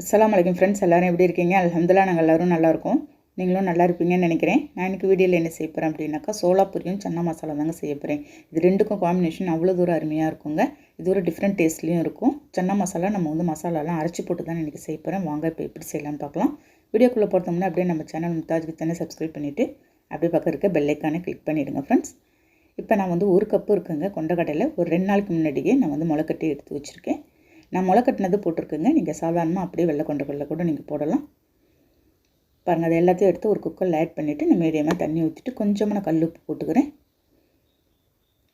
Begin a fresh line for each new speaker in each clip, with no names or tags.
அஸ்லாம் அலைக்கும் ஃப்ரெண்ட்ஸ் எல்லோரும் எப்படி இருக்கீங்க? அலமதுல்லா நாங்கள் எல்லோரும் நல்லாயிருக்கும் நீங்களும் நல்லா இருப்பீங்கன்னு நினைக்கிறேன். நான் இன்றைக்கி வீடியோவில் என்ன செய்ய போகிறேன் அப்படின்னாக்கா சோளாப்பூரியும் சன்னா மசாலா தாங்க செய்ய போகிறேன் இது ரெண்டுக்கும் காம்பினேஷன் அவ்வளோ தூரம் அருமையாக இருக்குங்க. இது ஒரு டிஃப்ரெண்ட் டேஸ்ட்லேயும் இருக்கும். சன்னா மசாலா நம்ம வந்து மசாலாலாம் அரைச்சி போட்டு தான் இன்றைக்கி செய்ய போகிறேன் வாங்க இப்போ எப்படி செய்யலாம்னு பார்க்கலாம். வீடியோக்குள்ளே போகிறதுக்கு அப்படியே நம்ம சேனல் முத்தாஜ் கிச்சனை சப்ஸ்கிரைப் பண்ணிவிட்டு அப்படியே பக்கம் இருக்க பெல்லைக்கானே கிளிக் பண்ணிவிடுங்க ஃப்ரெண்ட்ஸ் இப்போ நான் வந்து ஒரு கப்பு இருக்குங்க கொண்டக்கடையில் ஒரு ரெண்டு நாளைக்கு முன்னாடியே நான் வந்து முளைக்கட்டி எடுத்து வச்சுருக்கேன். நான் முளை கட்டினது போட்டிருக்கேங்க. நீங்கள் சாதாரணமாக அப்படியே வெள்ளை கொண்டக்கடலை கூட நீங்கள் போடலாம். பாருங்கள் அதை எல்லாத்தையும் எடுத்து ஒரு குக்கரில் ஆட் பண்ணிவிட்டு நான் மீடியமாக தண்ணி ஊற்றிட்டு கொஞ்சமாக நான் கல் உப்பு போட்டுக்கிறேன்.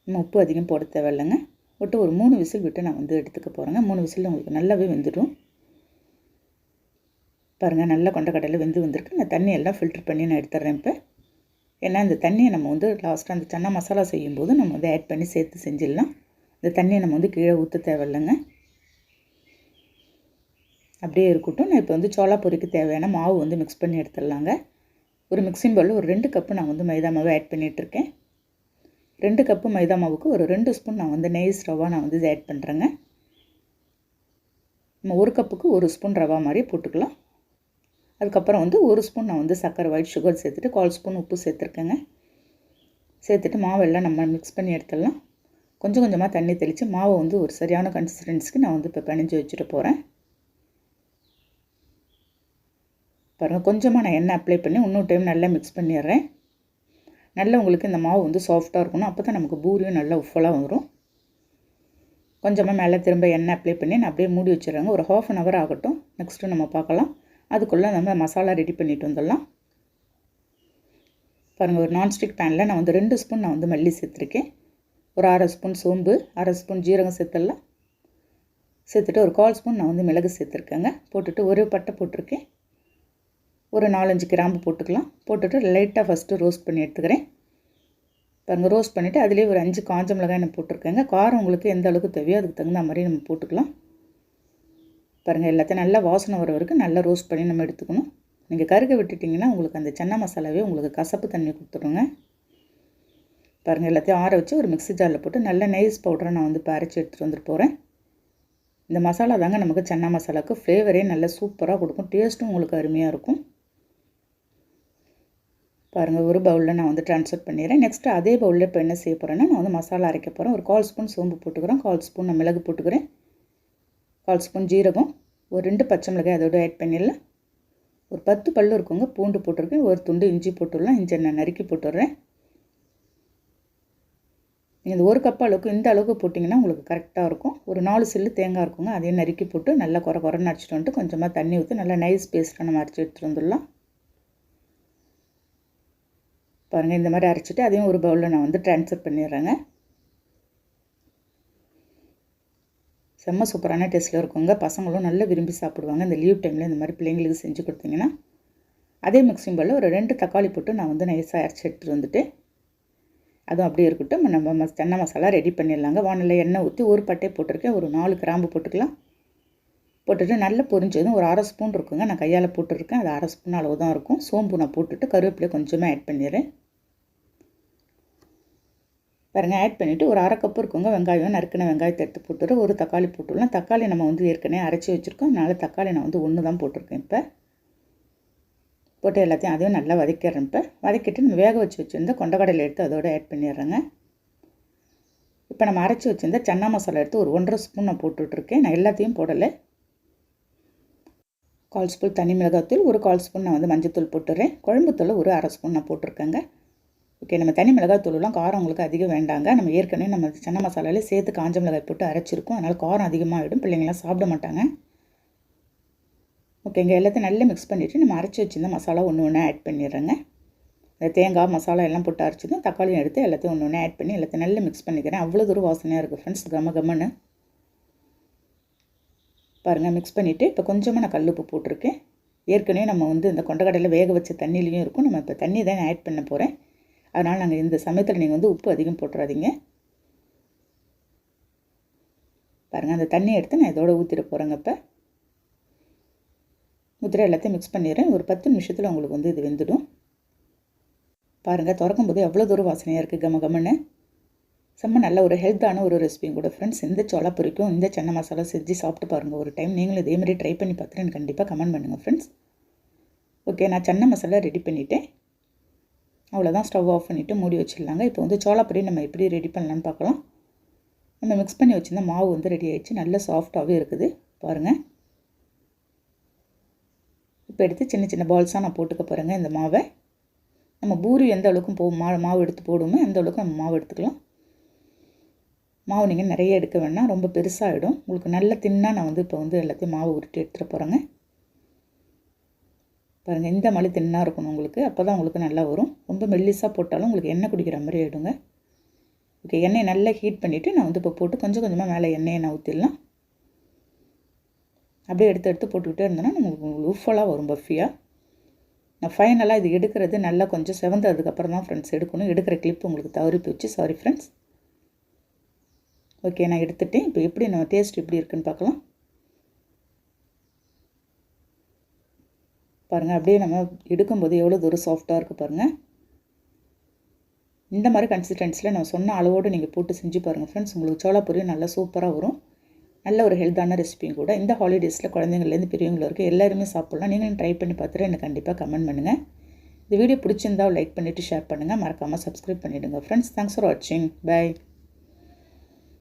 நம்ம உப்பு அதிகம் போட தேவையில்லைங்க. விட்டு ஒரு மூணு விசில் விட்டு நான் வந்து எடுத்துக்க போகிறேங்க மூணு விசில் உங்களுக்கு நல்லாவே வெந்துடும். பாருங்கள் நல்லா கொண்டக்கடலை வெந்து வந்திருக்கு. நான் தண்ணி எல்லாம் ஃபில்டர் பண்ணி நான் எடுத்துட்றேன் இப்போ. ஏன்னா இந்த தண்ணியை நம்ம வந்து லாஸ்ட்டாக அந்த சன்னா மசாலா செய்யும்போது நம்ம வந்து ஆட் பண்ணி சேர்த்து செஞ்சிடலாம். இந்த தண்ணியை நம்ம வந்து கீழே ஊற்ற தேவையில்லைங்க. அப்படியே இருக்கட்டும். நான் இப்போ வந்து சோளா பொரிக்கு தேவையான மாவு வந்து மிக்ஸ் பண்ணி எடுத்துடலாங்க. ஒரு மிக்சிங் பவுலில் ஒரு ரெண்டு கப்பு நான் வந்து மைதா மாவு ஆட் பண்ணிகிட்ருக்கேன் ரெண்டு கப்பு மைதா மாவுக்கு ஒரு ரெண்டு ஸ்பூன் நான் வந்து நெய்ஸ் ரவா நான் வந்து ஆட் பண்ணுறேங்க நம்ம ஒரு கப்புக்கு ஒரு ஸ்பூன் ரவா மாதிரி போட்டுக்கலாம். அதுக்கப்புறம் வந்து ஒரு ஸ்பூன் நான் வந்து சக்கரை ஒயிட் சுகர் சேர்த்துட்டு கால் ஸ்பூன் உப்பு சேர்த்துருக்கேங்க. சேர்த்துட்டு மாவெல்லாம் நம்ம மிக்ஸ் பண்ணி எடுத்துடலாம். கொஞ்சம் கொஞ்சமாக தண்ணி தெளித்து மாவை வந்து ஒரு சரியான கன்சிஸ்டன்சிக்கு நான் வந்து இப்போ பிணைஞ்சு வச்சுட்டு போகிறேன் பாருங்கள் கொஞ்சமாக நான் எண்ணெய் அப்ளை பண்ணி இன்னொரு டைம் நல்லா மிக்ஸ் பண்ணிடுறேன். நல்லா உங்களுக்கு இந்த மாவு வந்து சாஃப்டாக இருக்கணும். அப்போ தான் நமக்கு பூரியும் நல்லா உஃபலாக வரும் கொஞ்சமாக மேலே திரும்ப எண்ணெய் அப்ளை பண்ணி நான் அப்படியே மூடி வச்சிடுறேங்க. ஒரு ஹாஃப் அன் ஹவர் ஆகட்டும். நெக்ஸ்ட்டு நம்ம பார்க்கலாம். அதுக்குள்ளே நம்ம மசாலா ரெடி பண்ணிட்டு வந்துடலாம். பாருங்கள் ஒரு நான்ஸ்டிக் பேனில் நான் வந்து ரெண்டு ஸ்பூன் நான் வந்து மல்லி சேர்த்துருக்கேன். ஒரு அரை ஸ்பூன் சோம்பு அரை ஸ்பூன் ஜீரகம் சேர்த்துடலாம். சேர்த்துட்டு ஒரு கால் ஸ்பூன் நான் வந்து மிளகு சேர்த்துருக்கேங்க. போட்டுட்டு ஒரு பட்டை போட்டிருக்கேன். ஒரு நாலஞ்சு கிராம்பு போட்டுக்கலாம். போட்டுட்டு லைட்டாக ஃபஸ்ட்டு ரோஸ்ட் பண்ணி எடுத்துக்கிறேன். பாருங்கள் ரோஸ்ட் பண்ணிவிட்டு அதிலே ஒரு அஞ்சு காஞ்ச மிளகாய் நான் போட்டிருக்கேங்க. காரம் உங்களுக்கு எந்த அளவுக்கு தேவையோ அதுக்கு தகுந்த மாதிரி நம்ம போட்டுக்கலாம். பாருங்கள் எல்லாத்தையும் நல்லா வாசனை வர வரைக்கும் நல்லா ரோஸ்ட் பண்ணி நம்ம எடுத்துக்கணும். நீங்கள் கருக விட்டுட்டிங்கன்னா உங்களுக்கு அந்த சன்னா மசாலாவே உங்களுக்கு கசப்பு தண்ணி கொடுத்துருங்க. பாருங்கள் எல்லாத்தையும் ஆற வச்சு ஒரு மிக்ஸி ஜாரில் போட்டு நல்ல நெய்ஸ் பவுடரை நான் வந்து இப்போ அரைச்சி எடுத்துகிட்டு வந்துட்டு போகிறேன் இந்த மசாலா தாங்க நமக்கு சன்னா மசாலாவுக்கு ஃப்ளேவரே நல்லா சூப்பராக கொடுக்கும். டேஸ்ட்டும் உங்களுக்கு அருமையாக இருக்கும். பாருங்கள் ஒரு பவுலில் நான் வந்து ட்ரான்ஸ்ஃபர் பண்ணிடுறேன். நெக்ஸ்ட்டு அதே பவுலில் இப்போ என்ன செய்ய போகிறேன்னா நான் வந்து மசாலா அரைக்க போகிறேன் ஒரு கால் ஸ்பூன் சோம்பு போட்டுக்கிறேன். கால் ஸ்பூன் நான் மிளகு போட்டுக்கிறேன். கால் ஸ்பூன் ஜீரகம். ஒரு ரெண்டு பச்சை மிளகாய் அதோட ஆட் பண்ணிடலாம். ஒரு பத்து பல்லு இருக்குங்க பூண்டு போட்டிருக்கேன். ஒரு துண்டு இஞ்சி போட்டுடலாம். இஞ்சி நான் நறுக்கி போட்டுடுறேன். நீங்கள் இந்த ஒரு கப் அளவுக்கு இந்த அளவுக்கு போட்டிங்கன்னா உங்களுக்கு கரெக்டாக இருக்கும். ஒரு நாலு சில்லு தேங்காய் இருக்குங்க அதையும் நறுக்கி போட்டு நல்லா குறை குறைன்னு அரைச்சிட்டு வந்துட்டு கொஞ்சமாக தண்ணி ஊற்றி நல்லா நைஸ் பேஸ்ட்டாக நம்ம அரைச்சி எடுத்துகிட்டு வந்துடலாம். பாருங்கள் இந்த மாதிரி அரைச்சிட்டு அதையும் ஒரு பவுலில் நான் வந்து ட்ரான்ஸ்ஃபர் பண்ணிடுறேங்க. செம்ம சூப்பரான டேஸ்ட்டில் இருக்குங்க. பசங்களும் நல்லா விரும்பி சாப்பிடுவாங்க. இந்த லீவ் டைமில் இந்த மாதிரி பிள்ளைங்களுக்கு செஞ்சு கொடுத்தீங்கன்னா அதே மிக்சிங் பவுலில் ஒரு ரெண்டு தக்காளி போட்டு நான் வந்து நைஸாக அரைச்சி எடுத்துகிட்டு வந்துட்டு அதுவும் அப்படியே இருக்கட்டும். நம்ம மஸ் தென்னை மசாலா ரெடி பண்ணிடலாங்க. வானிலை எண்ணெய் ஊற்றி ஒரு பட்டை போட்டிருக்கேன். ஒரு நாலு கிராம்பு போட்டுக்கலாம். போட்டுட்டு நல்லா பொரிஞ்சதும் ஒரு அரை ஸ்பூன் இருக்குங்க. நான் கையால் போட்டுருக்கேன். அது அரை ஸ்பூன் அளவு தான் இருக்கும். சோம்பு நான் போட்டுட்டு கருவேப்பிலை கொஞ்சமாக ஆட் பண்ணிடுறேன். பாருங்கள் ஆட் பண்ணிவிட்டு ஒரு அரை கப்பு இருக்குங்க. வெங்காயம் நறுக்கின வெங்காயத்தை எடுத்து போட்டுட்டு ஒரு தக்காளி போட்டுடலாம். தக்காளி நம்ம வந்து ஏற்கனவே அரைச்சி வச்சுருக்கோம். அதனால் தக்காளி நான் வந்து ஒன்று தான் போட்டிருக்கேன் இப்போ. போட்டு எல்லாத்தையும் அதையும் நல்லா வதக்கிடுறேன் இப்போ. வதக்கிட்டு நம்ம வேக வச்சு வச்சுருந்த கொண்டக்கடலை எடுத்து அதோடு ஆட் பண்ணிடுறேங்க. இப்போ நம்ம அரைச்சி வச்சுருந்த சன்னா மசாலா எடுத்து ஒரு ஒன்றரை ஸ்பூன் நான் போட்டுட்ருக்கேன். நான் எல்லாத்தையும் போடலை. கால் ஸ்பூன் தனி மிளகாத்தூள் ஒரு கால் ஸ்பூன் நான் வந்து மஞ்சத்தூள் போட்டுறேன். குழம்புத்தூள் ஒரு அரை ஸ்பூன் நான் போட்டிருக்கேங்க. ஓகே நம்ம தனி மிளகாய் மிளகாத்தூள்லாம் காரம் உங்களுக்கு அதிகம் வேண்டாங்க. நம்ம ஏற்கனவே நம்ம சன்ன மசாலாலே சேர்த்து காஞ்ச மிளகாய் போட்டு அரைச்சிருக்கோம். அதனால் காரம் அதிகமாகிடும் பிள்ளைங்களாம் சாப்பிட மாட்டாங்க. ஓகேங்க எல்லாத்தையும் நல்லா மிக்ஸ் பண்ணிவிட்டு நம்ம அரைச்சி வச்சுருந்த மசாலா ஒன்று ஒன்று ஆட் பண்ணிடுறேங்க. இந்த தேங்காய் மசாலா எல்லாம் போட்டு அரைச்சதும் தக்காளியும் எடுத்து எல்லாத்தையும் ஒன்று ஒன்று ஆட் பண்ணி எல்லாத்தையும் நல்லா மிக்ஸ் பண்ணிக்கிறேன். அவ்வளோ தூரம் வாசனையாக இருக்குது ஃப்ரெண்ட்ஸ் கம கமன்னு. பாருங்கள் மிக்ஸ் பண்ணிவிட்டு இப்போ கொஞ்சமாக நான் கல்லுப்பு போட்டிருக்கேன். ஏற்கனவே நம்ம வந்து இந்த கொண்டக்கடலையில் வேக வச்ச தண்ணிலையும் இருக்கும். நம்ம இப்போ தண்ணி தான் ஆட் பண்ண போகிறேன் அதனால் நாங்கள் இந்த சமயத்தில் நீங்கள் வந்து உப்பு அதிகம் போட்டுறாதீங்க. பாருங்கள் அந்த தண்ணியை எடுத்து நான் இதோட ஊற்றிட போகிறேங்க இப்போ. முத்திரை எல்லாத்தையும் மிக்ஸ் பண்ணிடுறேன். ஒரு பத்து நிமிஷத்தில் உங்களுக்கு வந்து இது வெந்துடும். பாருங்கள் திறக்கும் போது எவ்வளோ தூரம் வாசனையாக இருக்குது கம கமன்னு. செம்ம நல்ல ஒரு ஹெல்த்தான ஒரு ரெசிபியும் கூட. ஃப்ரெண்ட்ஸ் இந்த சோளா பொரிக்கும் இந்த சென்னை மசாலா செஞ்சு சாப்பிட்டு பாருங்கள் ஒரு டைம் நீங்களும் இதே மாதிரி ட்ரை பண்ணி பார்த்துட்டு எனக்கு கண்டிப்பாக கமெண்ட் பண்ணுங்கள் ஃப்ரெண்ட்ஸ் ஓகே நான் சென்னை மசாலா ரெடி பண்ணிவிட்டேன் அவ்வளோதான் ஸ்டவ் ஆஃப் பண்ணிவிட்டு மூடி வச்சிடலாங்க. இப்போ வந்து சோளாப்பொரி நம்ம எப்படி ரெடி பண்ணலான்னு பார்க்கலாம். நம்ம மிக்ஸ் பண்ணி வச்சுருந்த மாவு வந்து ரெடி ஆகிடுச்சு நல்ல சாஃப்டாகவே இருக்குது. பாருங்கள் இப்போ எடுத்து சின்ன சின்ன பால்ஸாக நான் போட்டுக்க போகிறேங்க இந்த மாவை. நம்ம பூரி எந்த அளவுக்கும் போ மா மாவு எடுத்து போடுமோ அந்த அளவுக்கு நம்ம மாவு எடுத்துக்கலாம். மாவு நீங்கள் நிறைய எடுக்க வேணாம். ரொம்ப பெருசாகிடும் உங்களுக்கு நல்ல தின்னாக நான் வந்து இப்போ வந்து எல்லாத்தையும் மாவு உருட்டி எடுத்துகிட்டு போகிறேங்க பாருங்கள் இந்த மாதிரி தின்னாக இருக்கணும் உங்களுக்கு. அப்போ தான் உங்களுக்கு நல்லா வரும். ரொம்ப மெல்லிஸாக போட்டாலும் உங்களுக்கு எண்ணெய் குடிக்கிற மாதிரி ஆகிடுங்க ஓகே எண்ணெயை நல்லா ஹீட் பண்ணிவிட்டு நான் வந்து இப்போ போட்டு கொஞ்சம் கொஞ்சமாக மேலே எண்ணெயை நான் ஊற்றிடலாம் அப்படியே எடுத்து எடுத்து போட்டுக்கிட்டே இருந்தேன்னா உங்களுக்கு உஃபலாக வரும் பஃபியாக நான் ஃபைனலாக இது எடுக்கிறது நல்லா கொஞ்சம் செவந்ததுக்கப்புறம் தான் ஃப்ரெண்ட்ஸ் எடுக்கணும். எடுக்கிற கிளிப் உங்களுக்கு தவறி போச்சு. சாரி ஃப்ரெண்ட்ஸ் ஓகே நான் எடுத்துட்டேன். இப்போ எப்படி நம்ம டேஸ்ட் எப்படி இருக்குன்னு பார்க்கலாம். பாருங்கள் அப்படியே நம்ம எடுக்கும்போது எவ்வளோ தூரம் சாஃப்டாக இருக்குது பாருங்கள் இந்த மாதிரி கன்சிஸ்டன்சியில் நான் சொன்ன அளவோடு நீங்கள் போட்டு செஞ்சு பாருங்கள் ஃப்ரெண்ட்ஸ் உங்களுக்கு சோளா பொரியும் நல்லா சூப்பராக வரும். நல்ல ஒரு ஹெல்த்தான ரெசிபியும் கூட. இந்த ஹாலிடேஸில் குழந்தைங்கள்லேருந்து பெரியவங்களும் இருக்குது எல்லாருமே சாப்பிட்லாம். நீங்களும் ட்ரை பண்ணி பார்த்துட்டு எனக்கு கண்டிப்பாக கமெண்ட் பண்ணுங்கள் இந்த வீடியோ பிடிச்சிருந்தா லைக் பண்ணிவிட்டு ஷேர் பண்ணுங்கள் மறக்காமல் சப்ஸ்கிரைப் பண்ணிவிடுங்க ஃப்ரெண்ட்ஸ் தேங்க்ஸ் ஃபார் வாட்சிங் பை